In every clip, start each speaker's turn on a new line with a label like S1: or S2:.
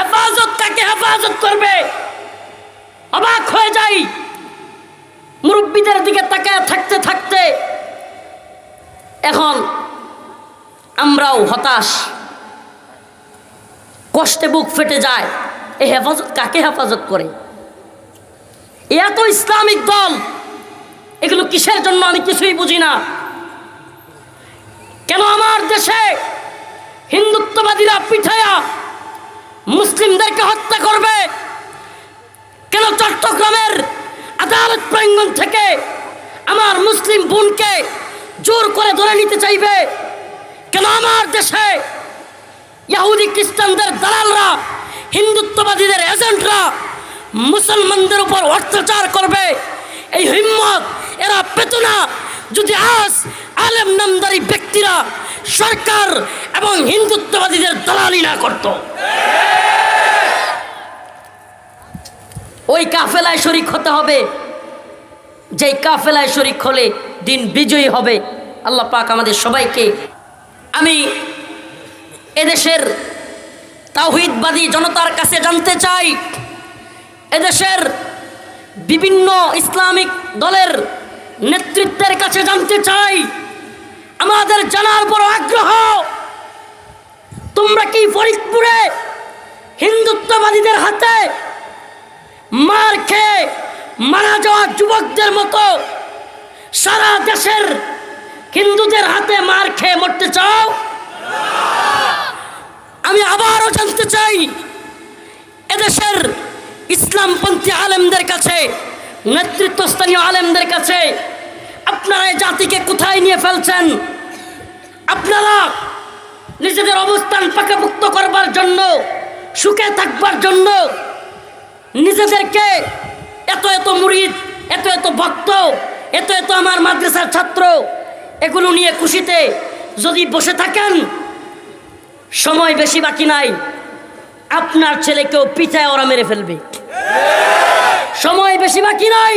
S1: হেফাজত কাকে হেফাজত করবে? অবাক হয়ে যাই। মুরব্বীদের দিকে তাকায় থাকতে থাকতে এখন আমরাও হতাশ। কষ্টে বুক ফেটে যায়। এই হেফাজত কাকে হেফাজত করে? এত ইসলামিক দল, এগুলো কিসের জন্য আমি কিছুই বুঝি না। কেন আমার দেশে হিন্দুত্ববাদীরা পিঠায়া মুসলিমদেরকে হত্যা করবে। কেন চট্টগ্রামের আদালত প্রাঙ্গণ থেকে আমার মুসলিম বোনকে জোর করে ধরে নিতে চাইবে? কেন আমার দেশে ইহুদি খ্রিস্টানদের দালালরা, হিন্দুত্ববাদীদের এজেন্টরা মুসলমানদের উপর অত্যাচার করবে? এই হিম্মত, এরা পেত না যদি আজ আলেম নামদারি ব্যক্তিরা সরকার এবং হিন্দুত্ববাদীদের দালালি না করত। ওই কাফেলায় শরিক হতে হবে। যেই কাফেলায় শরিক হলে দিন বিজয়ী হবে। আল্লাহ পাক আমাদের সবাইকে, আমি এদেশের তাওহিদবাদী জনতার কাছে জানতে চাই। এদেশের বিভিন্ন ইসলামিক দলের নেতৃত্বের কাছে জানতে চাই। আমাদের জানার বড় আগ্রহ। তোমরা কি ফরিদপুরে হিন্দুত্ববাদীদের হাতে মার খেয়ে মারা যাওয়া যুবকদের মতো সারা দেশের হিন্দুদের হাতে মার খেয়ে মরতে চাও? আমি আবারও জানতে চাই, এদেশের ইসলামপন্থী আলেমদের কাছে, নেতৃত্বস্থানীয় আলেমদের কাছে আপনারা এই জাতিকে কোথায় নিয়ে ফেলছেন? আপনারা নিজেদের অবস্থান পাকাপুক্ত করবার জন্য, সুখে থাকবার জন্য নিজেদেরকে এত এত মুরিদ, এত এত ভক্ত, এত এত আমার মাদ্রাসার ছাত্র, এগুলো নিয়ে খুশিতে যদি বসে থাকেন, সময় বেশি বাকি নাই। আপনার ছেলেকেও পিঠায় ওরা মেরে ফেলবে। সময় বেশি বাকি নাই।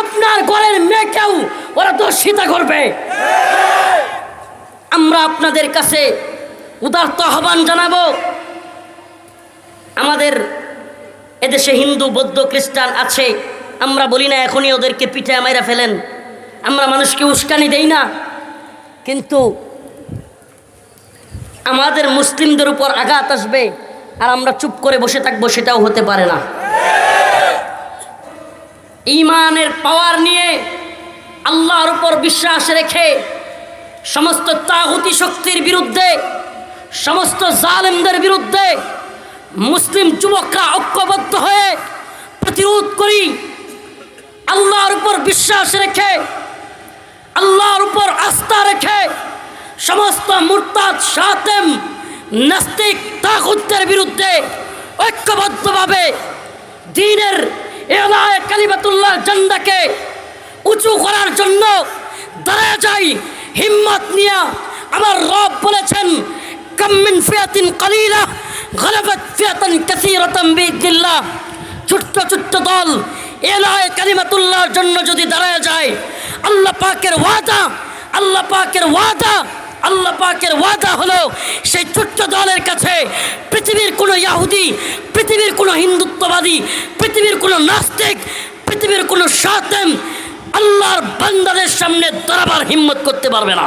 S1: আপনার ঘরের মেয়েকেও ওরা দর্শিতা করবে। আমরা আপনাদের কাছে উদার্ত আহ্বান জানাব। আমাদের এদেশে হিন্দু, বৌদ্ধ, খ্রিস্টান আছে। আমরা বলি না, এখনই ওদেরকে পিঠে মাইরা ফেলেন। আমরা মানুষকে উস্কানি দেই না। কিন্তু আমাদের মুসলিমদের উপর আঘাত আসবে আর আমরা চুপ করে বসে থাকব সেটাও হতে পারে না। ইমানের পাওয়ার নিয়ে আল্লাহর উপর বিশ্বাস রেখে সমস্ত তাহুতি শক্তির বিরুদ্ধে, সমস্ত জালেমদের বিরুদ্ধে মুসলিম যুবকরা ঐক্যবদ্ধ হয়ে প্রতিরোধ করি। আল্লাহর উপর বিশ্বাস রেখে, আল্লাহর উপর আস্থা রেখে সমস্ত মুরতাদ সাতেম নাস্তিক তাগুতের বিরুদ্ধে ঐক্যবদ্ধভাবে দিনের এলায় কালিমাতুল্লাহ জান্দাকে উঁচু করার জন্য দাঁড়ায় যাই, হিম্মত নিয়া আমার রব বলেছেন কাম্মিন ফিয়াতিন কালিলা, গলাবাত ফিয়াতান কাসীরাতাম বিইذنিল্লাহ ছোট্ট ছোট্ট দল এলায় কালিমাতুল্লাহর জন্য যদি দাঁড়ায় যায়, আল্লাহ পাকের ওয়াদা, আল্লাহ পাকের ওয়াদা, আল্লাহ পাকের ওয়াদা হলো সেই ছোট্ট দলের কাছে পৃথিবীর কোনো ইয়াহুদি, পৃথিবীর কোনো হিন্দুত্ববাদী, পৃথিবীর কোনো নাস্তিক, পৃথিবীর কোনো সাতেম আল্লাহর বান্দাদের সামনে দাঁড়াবার হিম্মত করতে পারবে না।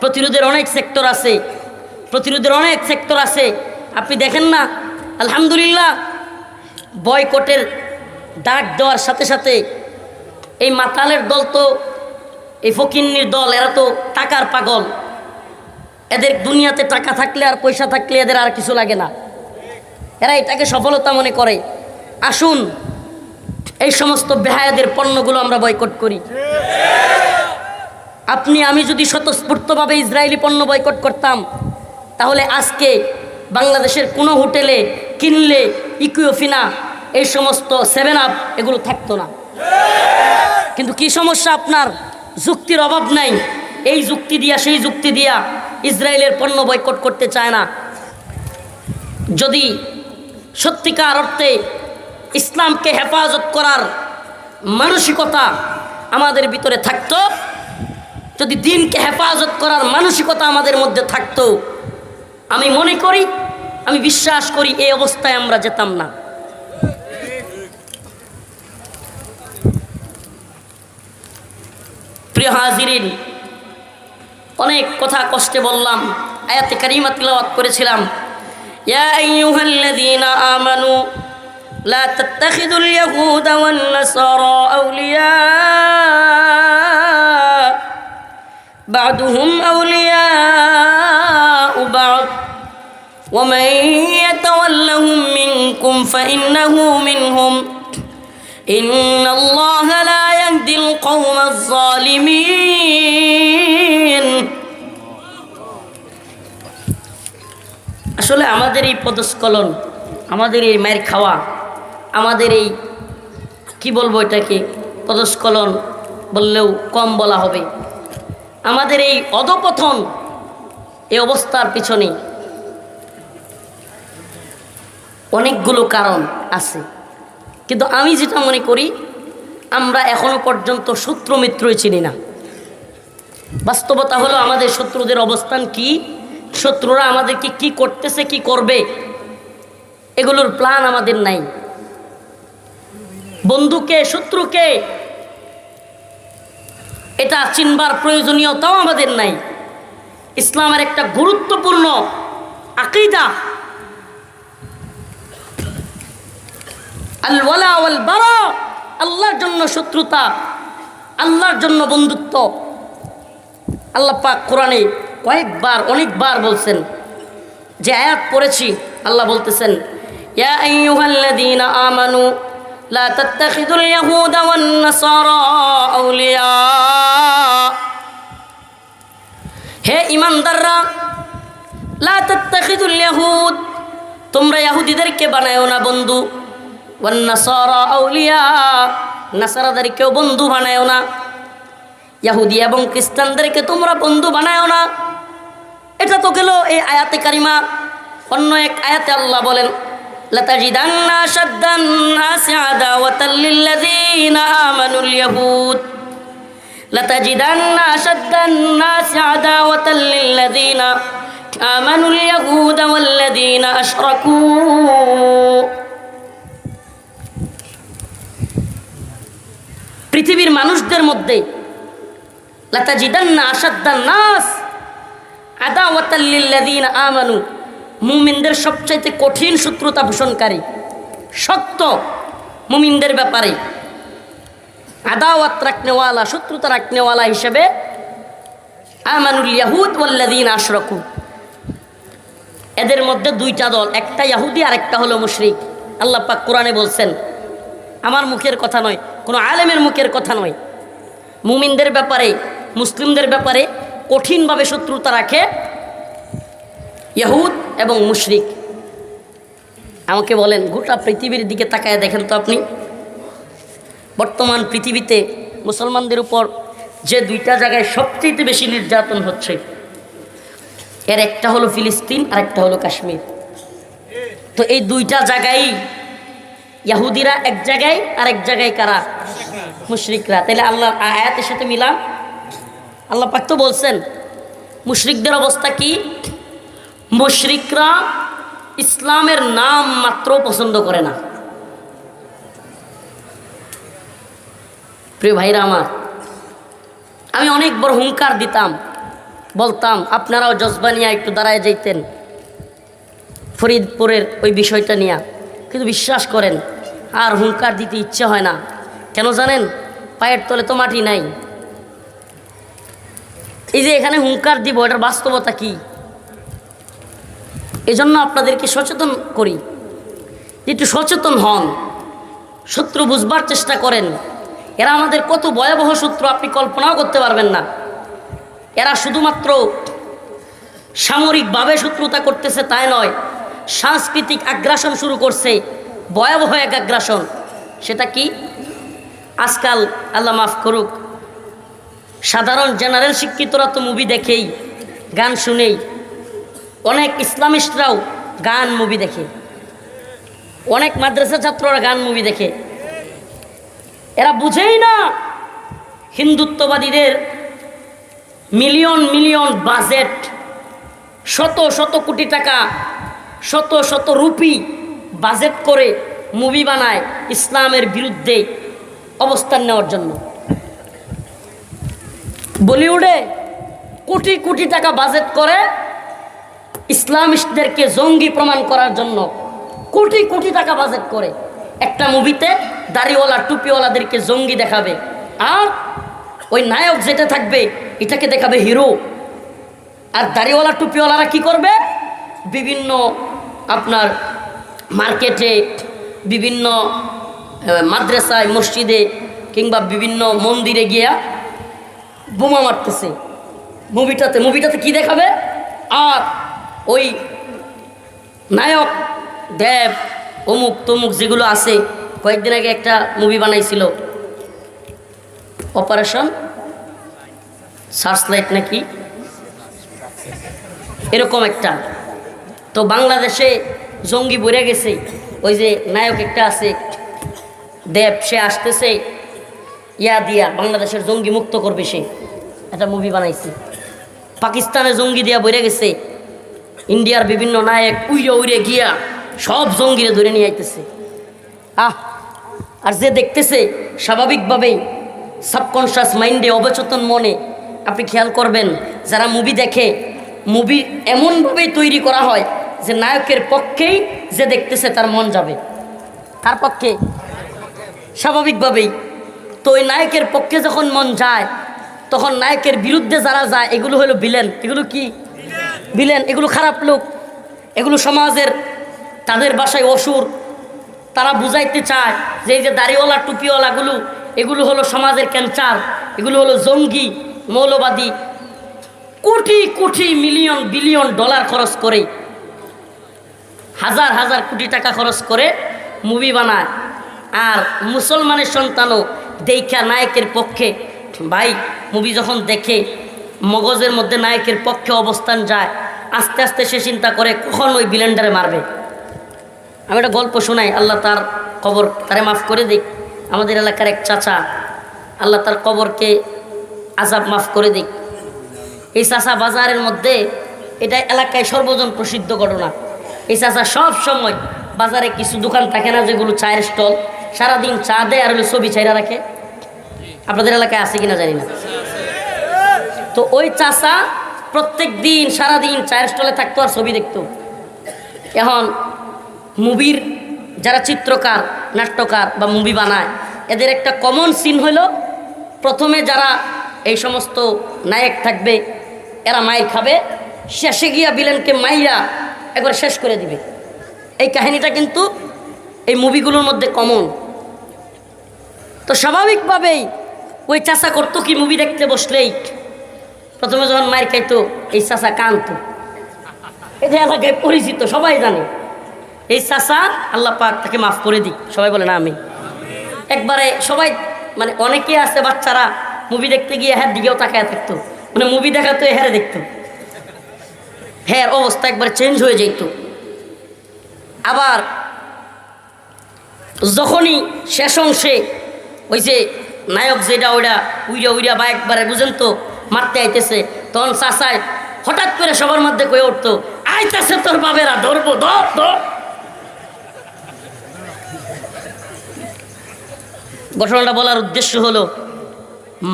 S1: প্রতিরোধের অনেক সেক্টর আছে। প্রতিরোধের অনেক সেক্টর আছে। আপনি দেখেন না? আলহামদুলিল্লাহ, বয়কটের ডাক দেওয়ার সাথে সাথে এই মাতালের দল তো, এই ফকিন্নির দল, এরা তো টাকার পাগল। এদের দুনিয়াতে টাকা থাকলে আর পয়সা থাকলে এদের আর কিছু লাগে না। এরা এটাকে সফলতা মনে করে। আসুন, এই সমস্ত বেহায়াদের পণ্যগুলো আমরা বয়কট করি। আপনি, আমি যদি স্বতঃস্ফূর্তভাবে ইসরায়েলি পণ্য বয়কট করতাম, তাহলে আজকে বাংলাদেশের কোনো হোটেলে কিনলে ইকুইফিনা এই সমস্ত সেভেন আপ এগুলো থাকতো না। কিন্তু কি সমস্যা আপনার? যুক্তির অভাব নাই। এই যুক্তি দিয়া, সেই যুক্তি দিয়া ইসরায়েলের পণ্য বয়কট করতে চায় না। যদি সত্যিকার অর্থে ইসলামকে হেফাজত করার মানসিকতা আমাদের ভিতরে থাকতো, যদি দিনকে হেফাজত করার মানসিকতা আমাদের মধ্যে থাকতো, আমি মনে করি, আমি বিশ্বাস করি এই অবস্থায় আমরা যেতাম না। প্রিয় হাজিরিন অনেক কথা কষ্টে বললাম আয়াতে কারিমা তিলাওয়াত করেছিলাম ইয়া আইয়ুহাল্লাযীনা আমানু লা তাত্তাখিযুল ইয়াহুদা ওয়ান নাসারা আউলিয়া بعضهم أولياء بعض ومن يتولهم منكم فإنه منهم إن الله لا يهدي القوم الظالمين আসলে আমাদের এই পদস্খলন আমাদের এই মায়ের খাওয়া আমাদের এই কি বলবো এটাকে পদস্খলন বললেও কম বলা হবে আমাদের এই অধপতন এই অবস্থার পিছনে অনেকগুলো কারণ আছে কিন্তু আমি যেটা মনে করি আমরা এখনও পর্যন্ত শত্রু মিত্রই চিনি না। বাস্তবতা হলো আমাদের শত্রুদের অবস্থান কি? শত্রুরা আমাদেরকে কি করতেছে, কি করবে? এগুলোর প্ল্যান আমাদের নাই। বন্ধুকে, শত্রুকে এটা চিনবার প্রয়োজনীয়তাও আমাদের নাই। ইসলামের একটা গুরুত্বপূর্ণ আকিদা। আল ওয়ালা ওয়াল বারা আল্লাহর জন্য শত্রুতা, আল্লাহর জন্য বন্ধুত্ব। আল্লাহ পাক কোরআনে কয়েকবার, অনেকবার বলছেন, যে আয়াত পড়েছি, আল্লাহ বলতেছেন আমানু হে ইমানদাররা লা ইয়াহুদ, তোমরা ইহুদিদেরকে বানায়ো না বন্ধু। ওয়ান নাসারা আউলিয়া নাসারাদেরকেও বন্ধু বানায়ো না ইয়াহুদি এবং খ্রিস্টানদেরকে তোমরা বন্ধু বানায়ো না এটা তো গেল এই আয়াতে কারিমা অন্য এক আয়াতে আল্লাহ বলেন لتجدن أشد الناس عداوة للذين آمنوا اليهود لتجدن أشد الناس عداوة للذين آمنوا اليهود والذين أشركوا পৃথিবীর মানুষদের মধ্যে নাস মুমিনদের সবচাইতে কঠিন শত্রুতা পোষণকারী, সত্য মুমিনদের ব্যাপারে আদাওয়াত রাখনেওয়ালা, শত্রুতা রাখনেওয়ালা হিসেবে আমানুল ইয়াহুদ ওয়াল্লাযীন আশরাকু। এদের মধ্যে দুইটা দল, একটা ইয়াহুদি আর একটা হলো মুশরিক। আল্লাহ পাক কোরআনে বলছেন, আমার মুখের কথা নয় কোনো আলেমের মুখের কথা নয়। মুমিনদের ব্যাপারে, মুসলিমদের ব্যাপারে কঠিনভাবে শত্রুতা রাখে ইহুদ এবং মুশরিক। আমাকে বলেন, গোটা পৃথিবীর দিকে তাকায় দেখেন তো আপনি। বর্তমান পৃথিবীতে মুসলমানদের উপর যে দুইটা জায়গায় সবচেয়ে বেশি নির্যাতন হচ্ছে, এর একটা হলো ফিলিস্তিন আর একটা হলো কাশ্মীর। তো এই দুইটা জায়গায় ইয়াহুদিরা এক জায়গায় আর এক জায়গায় কারা? মুশরিকরা। তাহলে আল্লাহ আয়াতের সাথে মিলাম আল্লাহ পাক তো বলছেন, মুশরিকদের অবস্থা কি? মুশরিকরা ইসলামের নাম মাত্র পছন্দ করে না। প্রিয় ভাইরা আমার, আমি অনেক বড় হুঙ্কার দিতাম, বলতাম, আপনারাও জজবা নিয়ে একটু দাঁড়ায় যাইতেন, ফরিদপুরের ওই বিষয়টা নিয়ে। কিন্তু বিশ্বাস করেন আর হুঙ্কার দিতে ইচ্ছে হয় না। কেন জানেন? পায়ের তলে তো মাটি নাই। এই যে এখানে হুঙ্কার দিব, এটার বাস্তবতা কি? এজন্য আপনাদেরকে সচেতন করি। একটু সচেতন হন। শত্রু বুঝবার চেষ্টা করেন। এরা আমাদের কত ভয়াবহ শত্রু, আপনি কল্পনাও করতে পারবেন না। এরা শুধুমাত্র সামরিকভাবে শত্রুতা করতেছে, তাই নয়, সাংস্কৃতিক আগ্রাসন শুরু করছে। ভয়াবহ এক আগ্রাসন। সেটা কি? আজকাল আল্লাহ মাফ করুক, সাধারণ জেনারেল শিক্ষিতরা তো মুভি দেখেই, গান শুনেই, অনেক ইসলামিস্টরাও গান মুভি দেখে, অনেক মাদ্রাসা ছাত্ররা গান মুভি দেখে। এরা বুঝেই না হিন্দুত্ববাদীদের মিলিয়ন মিলিয়ন বাজেট শত শত কোটি টাকা, শত শত রুপি বাজেট করে মুভি বানায় ইসলামের বিরুদ্ধে অবস্থান নেওয়ার জন্য। বলিউডে কোটি কোটি টাকা বাজেট করে ইসলামিস্টদেরকে জঙ্গি প্রমাণ করার জন্য কোটি কোটি টাকা বাজেট করে। একটা মুভিতে দাড়িওয়ালা, টুপিওয়ালাদেরকে জঙ্গি দেখাবে। আর ওই নায়ক যেটা থাকবে, এটাকে দেখাবে হিরো। আর দাড়িওয়ালা, টুপিওয়ালারা কি করবে? বিভিন্ন আপনার মার্কেটে বিভিন্ন মাদ্রাসায়, মসজিদে কিংবা বিভিন্ন মন্দিরে গিয়া বোমা মারতেছে। মুভিটাতে মুভিটাতে কি দেখাবে? আর ওই নায়ক, দেব, অমুক তমুক যেগুলো আছে, কয়েকদিন আগে একটা মুভি বানাইছিল। অপারেশন সার্চ লাইট নাকি? এরকম একটা। তো বাংলাদেশে জঙ্গি বইরে গেছে। ওই যে নায়ক একটা আছে, দেব, সে আসতেছে, ইয়া দিয়া বাংলাদেশের জঙ্গি মুক্ত করবে সে। একটা মুভি বানাইছে। পাকিস্তানে জঙ্গি দিয়া বইরে গেছে। ইন্ডিয়ার বিভিন্ন নায়ক উইরে উইরে গিয়া সব জঙ্গিরে ধরে নিয়ে আইতেছে। আহ! আর যে দেখতেছে, স্বাভাবিকভাবেই সাবকনশাস মাইন্ডে অবচেতন মনে। আপনি খেয়াল করবেন, যারা মুভি দেখে মুভি এমনভাবেই তৈরি করা হয় যে নায়কের পক্ষেই যে দেখতেছে তার মন যাবে। তার পক্ষে? স্বাভাবিকভাবেই। তো ওই নায়কের পক্ষে যখন মন যায়, তখন নায়কের বিরুদ্ধে যারা যায়, এগুলো হলো ভিলেন এগুলো কি? ভিলেন এগুলো খারাপ লোক। এগুলো সমাজের, তাদের বাসায় অসুর। তারা বুঝাইতে চায় যে এই যে দাড়িওয়ালা, টুপিওয়ালাগুলো, এগুলো হলো সমাজের ক্যান্সার এগুলো হলো জঙ্গি, মৌলবাদী। Crore crore million, billion dollar খরচ করে হাজার হাজার কোটি টাকা খরচ করে মুভি বানায়। আর মুসলমানের সন্তানও দেখা নায়কের পক্ষে। ভাই মুভি যখন দেখে মগজের মধ্যে নায়কের পক্ষে অবস্থান যায়, আস্তে আস্তে সে চিন্তা করে কখন ওই বিলেন্ডারে মারবে। আমি একটা গল্প শোনাই, আল্লাহ তার কবর তারে মাফ করে দিক। আমাদের এলাকার এক চাচা, আল্লাহ তার কবরকে আজাব মাফ করে দিক। এই চাচা বাজারের মধ্যে এটা এলাকায় সর্বজন প্রসিদ্ধ ঘটনা। এই চাচা সব সময় বাজারে কিছু দোকান থাকে না যেগুলো চায়ের স্টল। সারাদিন চা দেয় আর হলো ছবি চাইরা রাখে। আপনাদের এলাকায় আছে কিনা জানি না। তো ওই চাচা প্রত্যেক দিন, সারাদিন চায়ের স্টলে থাকতো আর ছবি দেখতো। এখন মুভির যারা চিত্রকার, নাট্যকার বা মুভি বানায়, এদের একটা কমন সিন হলো, প্রথমে যারা এই সমস্ত নায়ক থাকবে, এরা মায়ের খাবে। শেষে গিয়া বিলেনকে মাইরা একবার শেষ করে দিবে। এই কাহিনীটা কিন্তু এই মুভিগুলোর মধ্যে কমন তো স্বাভাবিকভাবেই ওই চাষা করতো কি মুভি দেখতে বসলেই? প্রথমে যখন মায়ের খাইতো, এই চাষা কানতো এটা এলাকায় পরিচিত, সবাই জানে। এই চাষা আল্লাহ পাক তাকে মাফ করে দিক। সবাই বলে না আমি একবারে সবাই মানে অনেকে আছে বাচ্চারা মুভি দেখতে গিয়ে হ্যাঁ দিকেও তাকায় থাকতো। মানে মুভি দেখাতো হ্যাঁ দেখতো। হ্যাঁ অবস্থা একবার চেঞ্জ হয়ে যেত আবার যখনই শেষ অংশে ওই যে নায়ক যেটা ওইটা উইরা উইরা বা একবারে বুঝেন তো মারতে আইতেছে, তখন চাষায় হঠাৎ করে সবার মধ্যে কয়ে উঠতো, আইতেছে তোর বাবেরা ধরবো, ধর ধর। ঘটনাটা বলার উদ্দেশ্য হলো,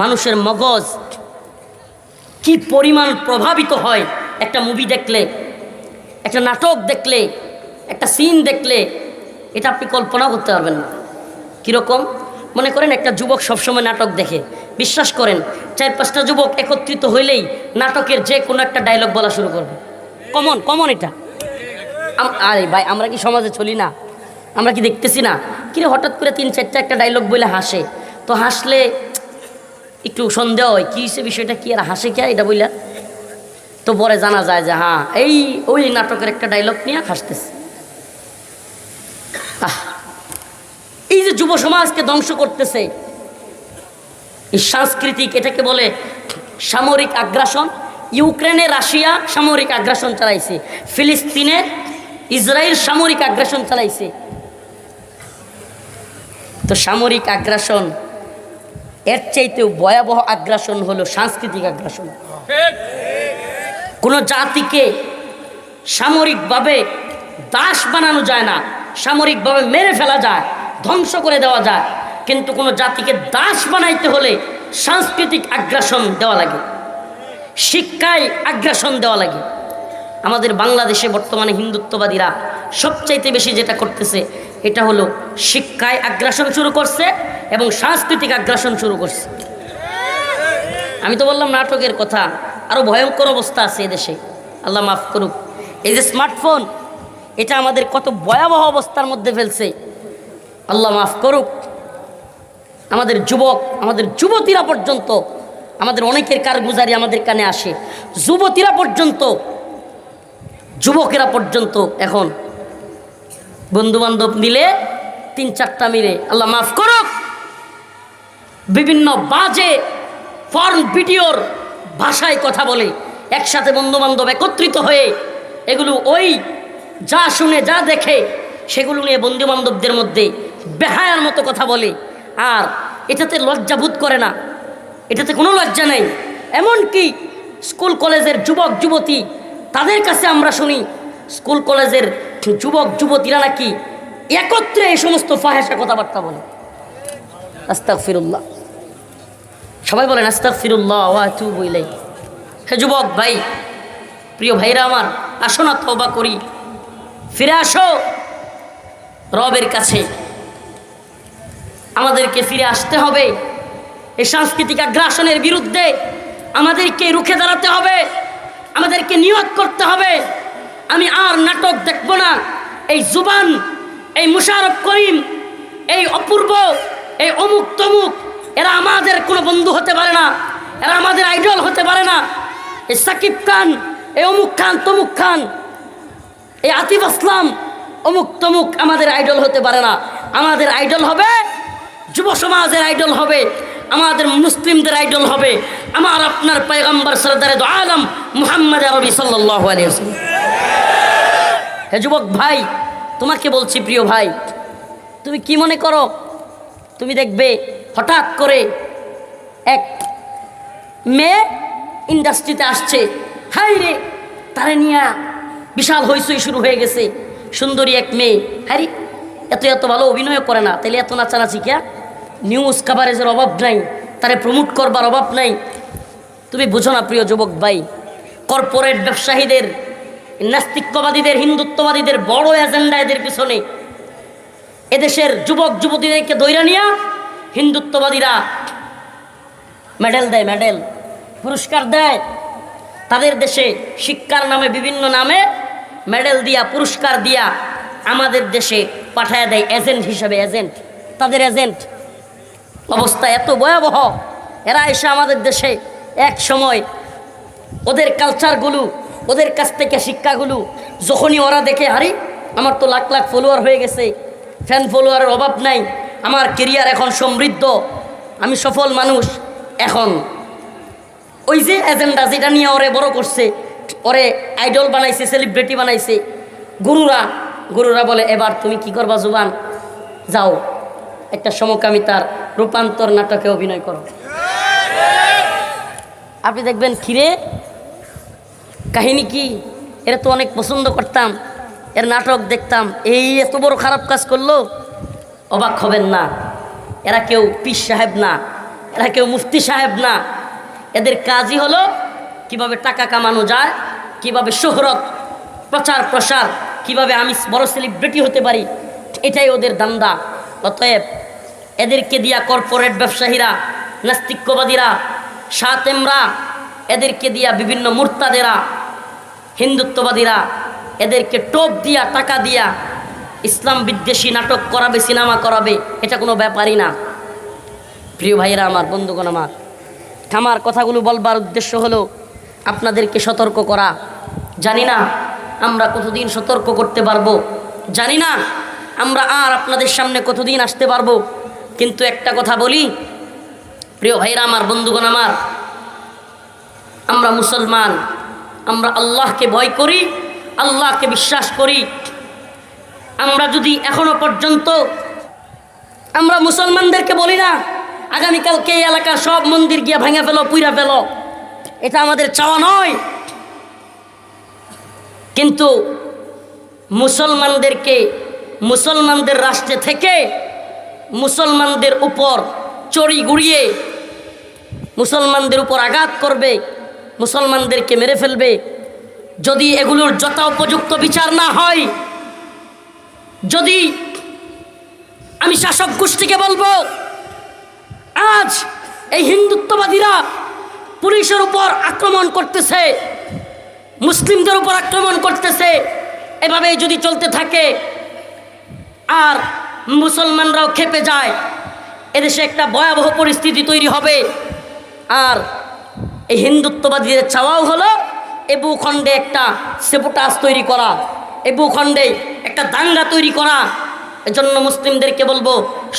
S1: মানুষের মগজ কি পরিমাণ প্রভাবিত হয় একটা মুভি দেখলে, একটা নাটক দেখলে, একটা সিন দেখলে, এটা আপনি কল্পনা করতে পারবেন না। কীরকম? মনে করেন একটা যুবক সবসময় নাটক দেখে। বিশ্বাস করেন, চার পাঁচটা যুবক একত্রিত হইলেই নাটকের যে কোনো একটা ডায়লগ বলা শুরু করবে। কমন কমন এটা। আরে ভাই, আমরা কি সমাজে চলি না? আমরা কি দেখতেছি না? কিরে হঠাৎ করে তিন চারটা একটা ডায়লগ বলে হাসে? তো হাসলে একটু সন্দেহ হয়, কী সে বিষয়টা, কি আর হাসে কে এটা বইলা? তো পরে জানা যায় যে হ্যাঁ এই, ওই নাটকের একটা ডায়লগ নিয়ে হাসতেছে। এই যে যুব সমাজকে ধ্বংস করতেছে, এই সাংস্কৃতিক এটাকে বলে সামরিক আগ্রাসন, ইউক্রেনে রাশিয়া সামরিক আগ্রাসন চালাইছে, ফিলিস্তিনে ইসরায়েল সামরিক আগ্রাসন চালাইছে। তো সামরিক আগ্রাসন, এর চাইতেও ভয়াবহ আগ্রাসন হলো সাংস্কৃতিক আগ্রাসন। কোনো জাতিকে সামরিকভাবে দাস বানানো যায় না, সামরিকভাবে মেরে ফেলা যায়, ধ্বংস করে দেওয়া যায়। কিন্তু কোনো জাতিকে দাস বানাইতে হলে সাংস্কৃতিক আগ্রাসন দেওয়া লাগে, শিক্ষায় আগ্রাসন দেওয়া লাগে। আমাদের বাংলাদেশে বর্তমানে হিন্দুত্ববাদীরা সবচাইতে বেশি যেটা করতেছে, এটা হলো শিক্ষায় আগ্রাসন শুরু করছে এবং সাংস্কৃতিক আগ্রাসন শুরু করছে। আমি তো বললাম নাটকের কথা আরও ভয়ঙ্কর অবস্থা আছে এদেশে আল্লাহ মাফ করুক। এই যে স্মার্টফোন এটা আমাদের কত ভয়াবহ অবস্থার মধ্যে ফেলছে। আল্লাহ মাফ করুক। আমাদের যুবক, আমাদের যুবতীরা পর্যন্ত, আমাদের অনেকের কারগুজারি আমাদের কানে আসে। যুবতীরা পর্যন্ত, যুবকেরা পর্যন্ত এখন বন্ধু বান্ধব মিলে তিন চারটা মিলে আল্লাহ মাফ করুক। বিভিন্ন বাজে ফর্ম ভিডিওর ভাষায় কথা বলে, একসাথে বন্ধু বান্ধব একত্রিত হয়ে এগুলো ওই যা শুনে, যা দেখে, সেগুলো নিয়ে বন্ধু বান্ধবদের মধ্যে বেহায়ার মতো কথা বলে। আর এটাতে লজ্জাবোধ করে না। এটাতে কোনো লজ্জা নেই। এমনকি স্কুল কলেজের যুবক, যুবতী, তাদের কাছে আমরা শুনি, স্কুল কলেজের যুবক, যুবতীরা নাকি একত্রে এই সমস্ত ফাহেসা কথাবার্তা বলে। আস্তাক ফিরুল্লাহ সবাই বলেন আস্তাক ফিরুল্লাহ বইলাই হে যুবক ভাই, প্রিয় ভাইরা আমার, আসো না তবা করি। ফিরে আসো রবের কাছে। আমাদেরকে ফিরে আসতে হবে। এই সাংস্কৃতিক আগ্রাসনের বিরুদ্ধে আমাদেরকে রুখে দাঁড়াতে হবে। আমাদেরকে নিয়োগ করতে হবে। আমি আর নাটক দেখব না। এই জুবান, এই মুশারফ করিম, এই অপূর্ব, এই অমুক তমুক এরা আমাদের কোনো বন্ধু হতে পারে না। এরা আমাদের আইডল হতে পারে না। এই সাকিব খান, এই অমুক খান, তমুক খান, এই আতিফ আসলাম, অমুক তমুক আমাদের আইডল হতে পারে না। আমাদের আইডল হবে যুব সমাজের আইডল হবে, আমাদের মুসলিমদের আইডল হবে, আমার আপনার পয়গম্বর সরদারে দো আলম মুহাম্মদ রবি সাল্লাহ আলিয়াল্লাম হে যুবক ভাই, তোমাকে বলছি প্রিয় ভাই, তুমি কি মনে করো? তুমি দেখবে হঠাৎ করে এক মেয়ে ইন্ডাস্ট্রিতে আসছে। হাই রে, তারে নিয়ে বিশাল হইচই শুরু হয়ে গেছে। সুন্দরী এক মেয়ে। হ্যারি এত এত ভালো অভিনয় করে না তাহলে এত নাচানাচি কিয়া? নিউজ কাভারেজের অভাব নাই, তারে প্রমোট করবার অভাব নাই। তুমি বুঝো না, প্রিয় যুবক ভাই কর্পোরেট ব্যবসায়ীদের নাস্তিক্যবাদীদের হিন্দুত্ববাদীদের, বড় এজেন্ডা এদের পিছনে। এদেশের যুবক যুবতীদেরকে দৈরা নিয়া হিন্দুত্ববাদীরা মেডেল দেয়, মেডেল, পুরস্কার দেয়। তাদের দেশে শিক্ষার নামে বিভিন্ন নামে মেডেল দিয়া, পুরস্কার দিয়া আমাদের দেশে পাঠায় দেয় এজেন্ট হিসাবে, এজেন্ট, তাদের এজেন্ট। অবস্থা এত ভয়াবহ। এরা এসে আমাদের দেশে এক সময় ওদের কালচারগুলো ওদের কাছ থেকে শিক্ষাগুলো যখনই ওরা দেখে হারি আমার তো লাখ লাখ ফলোয়ার হয়ে গেছে ফ্যান ফলোয়ারের অভাব নাই আমার কেরিয়ার এখন সমৃদ্ধ, আমি সফল মানুষ। এখন ওই যে এজেন্ডা যেটা নিয়ে ওরে বড় করছে, ওরে আইডল বানাইছে সেলিব্রিটি বানাইছে, গুরুরা গুরুরা বলে, এবার তুমি কি করবা জুবান? যাও, একটা সমকামিতার রূপান্তর নাটকে অভিনয় করো। আপনি দেখবেন খিরে কাহিনী কি? এরা তো অনেক পছন্দ করতাম, এর নাটক দেখতাম, এই এত বড় খারাপ কাজ করল? অবাক হবেন না। এরা কেউ পীর সাহেব না, এরা কেউ মুফতি সাহেব না। এদের কাজই হলো কীভাবে টাকা কামানো যায়, কীভাবে শোহরত, প্রচার প্রসার, কীভাবে আমি বড় সেলিব্রিটি হতে পারি, এটাই ওদের দান্দা অতএব এদেরকে দিয়া কর্পোরেট ব্যবসায়ীরা নাস্তিক্যবাদীরা সাতেমরা, এদেরকে দিয়া বিভিন্ন মুরতাদেরা, হিন্দুত্ববাদীরা, এদেরকে টোপ দিয়া, টাকা দিয়া ইসলাম বিদ্বেষী নাটক করাবে, সিনেমা করাবে, এটা কোনো ব্যাপারই না। প্রিয় ভাইয়েরা আমার, বন্ধুগণ আমার আমার কথাগুলো বলবার উদ্দেশ্য হলো, আপনাদেরকে সতর্ক করা। জানি না আমরা কতদিন সতর্ক করতে পারব। জানি না আমরা আর আপনাদের সামনে কতদিন আসতে পারব। কিন্তু একটা কথা বলি, প্রিয় ভাইরা আমার, বন্ধুগণ আমার, আমরা মুসলমান, আমরা আল্লাহকে ভয় করি, আল্লাহকে বিশ্বাস করি আমরা যদি এখনও পর্যন্ত আমরা মুসলমানদেরকে বলি না আগামীকালকে এই এলাকার সব মন্দির গিয়ে ভেঙে ফেলো, পুইরা ফেলো, এটা আমাদের চাওয়া নয়। কিন্তু মুসলমানদেরকে মুসলমানদের রাষ্ট্রে থেকে মুসলমানদের উপর চড়ি গুড়িয়ে মুসলমানদের উপর আঘাত করবে, মুসলমানদেরকে মেরে ফেলবে। যদি এগুলোর যথা উপযুক্ত বিচার না হয় যদি আমি শাসক গোষ্ঠীকে বলব, আজ এই হিন্দুত্ববাদীরা পুলিশের উপর আক্রমণ করতেছে, মুসলিমদের উপর আক্রমণ করতেছে, এভাবে যদি চলতে থাকে, আর মুসলমানরাও খেপে যায়, এদেশে একটা ভয়াবহ পরিস্থিতি তৈরি হবে। আর এই হিন্দুত্ববাদীদের চাওয়াও হলো এ ভূখণ্ডে একটা সেপুটাস তৈরি করা। এ ভূখণ্ডে একটা দাঙ্গা তৈরি করা। এজন্য মুসলিমদেরকে বলব,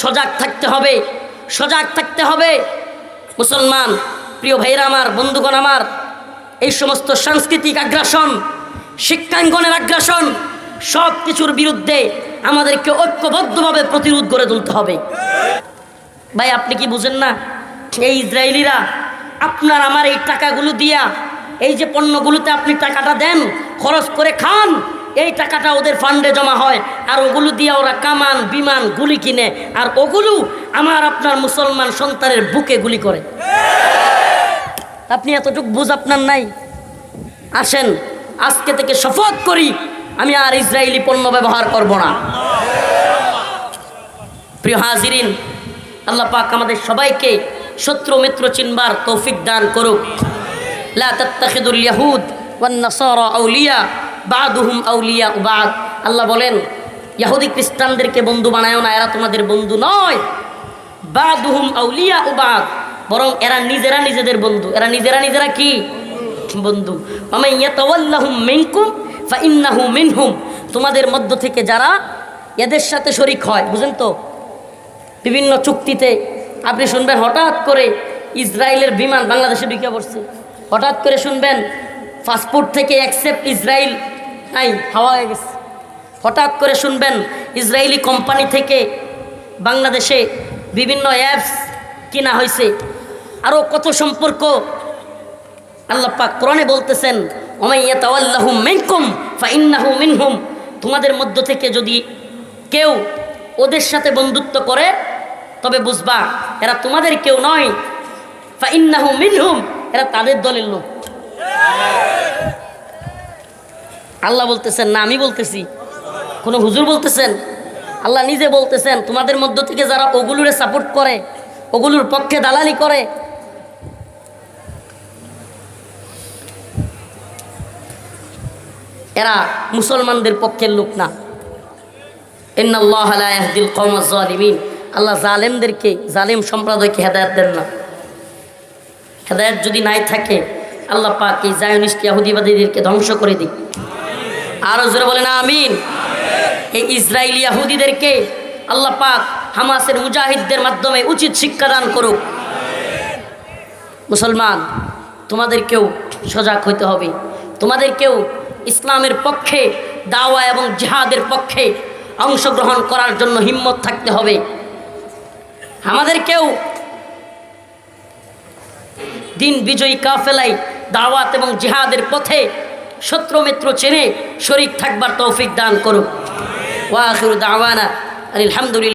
S1: সজাগ থাকতে হবে, সজাগ থাকতে হবে। মুসলমান, প্রিয় ভাইরা আমার, বন্ধুগণ আমার, এই সমস্ত সাংস্কৃতিক আগ্রাসন, শিক্ষাঙ্গনের আগ্রাসন সব কিছুর বিরুদ্ধে আমাদেরকে ঐক্যবদ্ধভাবে প্রতিরোধ করে তুলতে হবে। ভাই, আপনি কি বুঝেন না? এই ইসরায়েলিরা আপনার আমার এই টাকাগুলো দিয়া, এই যে পণ্যগুলোতে আপনি টাকাটা দেন, খরচ করে খান এই টাকাটা ওদের ফান্ডে জমা হয়, আর ওগুলো দিয়ে ওরা কামান, বিমান, গুলি কিনে, আর ওগুলো আমার আপনার মুসলমান সন্তানের বুকে গুলি করে। আপনি এতটুকু বুঝ আপনার নাই? আসেন, আজকে থেকে শপথ করি, আমি আর ইসরায়েলি পণ্য ব্যবহার করব না। প্রিয় হাজিরিন, আল্লাহ পাক আমাদের সবাইকে শত্রু মিত্র চিনবার তৌফিক দান করুক। লা তাত্তাখিদুল ইয়াহুদ ওয়ান নাসারা আউলিয়া। বাদুহুম আউলিয়া বাদ আল্লাহ বলেন, ইয়াহুদি খ্রিস্টানদেরকে বন্ধু বানায়ও না, এরা তোমাদের বন্ধু নয়। বাদুহুম আউলিয়া বাদ বরং এরা নিজেরা নিজেদের বন্ধু। এরা নিজেরা নিজেরা কি? বন্ধু। আমি ইয়াতাওয়াল্লাহুম মিনকুম ফাইন্নাহু মিনহুম। তোমাদের মধ্য থেকে যারা এদের সাথে শরিক হয়, বুঝেন তো? বিভিন্ন চুক্তিতে, আপনি শুনবেন হঠাৎ করে ইসরায়েলের বিমান বাংলাদেশে ঢুকে পড়ছে। হঠাৎ করে শুনবেন পাসপোর্ট থেকে অ্যাকসেপ্ট ইসরায়েল নাই হাওয়া হয়ে গেছে। হঠাৎ করে শুনবেন, ইসরায়েলি কোম্পানি থেকে বাংলাদেশে বিভিন্ন অ্যাপস কিনা হয়েছে। আরও কত সম্পর্ক। আল্লাহ পাক কোরআনে বলতেছেন ওমাইয়া তাওয়াল্লাহুম মিনকুম ফাইন্নাহু মিনহুম। তোমাদের মধ্য থেকে যদি কেউ ওদের সাথে বন্ধুত্ব করে, তবে বুঝবা, এরা তোমাদের কেউ নয়। ফাইন্নাহু মিনহুম, এরা তাদের দলের লোক। আল্লাহ বলতেছেন, না, আমি বলতেছি। কোনো হুজুর বলতেছেন? আল্লাহ নিজে বলতেছেন, তোমাদের মধ্য থেকে যারা ওগুলোরে সাপোর্ট করে, ওগুলোর পক্ষে দালালি করে, এরা মুসলমানদের পক্ষের লোক না। ইন্নাল্লাহদিল কৌমিন আল্লাহ জালেমদেরকে, জালেম সম্প্রদায়কে হেদায়ত দেন না। হেদায়ত যদি নাই থাকে আল্লাহ পাক এই জায়নিস্ট ইয়াহুদিবাদীদেরকে ধ্বংস করে দিক। আরও জোরে বলেন, আমিন। এই ইসরায়েলি ইয়াহুদিদেরকে আল্লাহ পাক হামাসের মুজাহিদদের মাধ্যমে উচিত শিক্ষাদান করুক। মুসলমান, তোমাদেরকেও সজাগ হইতে হবে। তোমাদেরকেও ইসলামের পক্ষে, দাওয়া এবং জিহাদের পক্ষে অংশগ্রহণ করার জন্য হিম্মত থাকতে হবে। আমাদেরকেও দিন বিজয়ী কাফেলাই দাওয়াত এবং জিহাদের পথে শত্রু মিত্র চেনে শরীর থাকবার তৌফিক দান করুক। ওয়াখির দাওয়ানা আলহামদুলিল্লাহ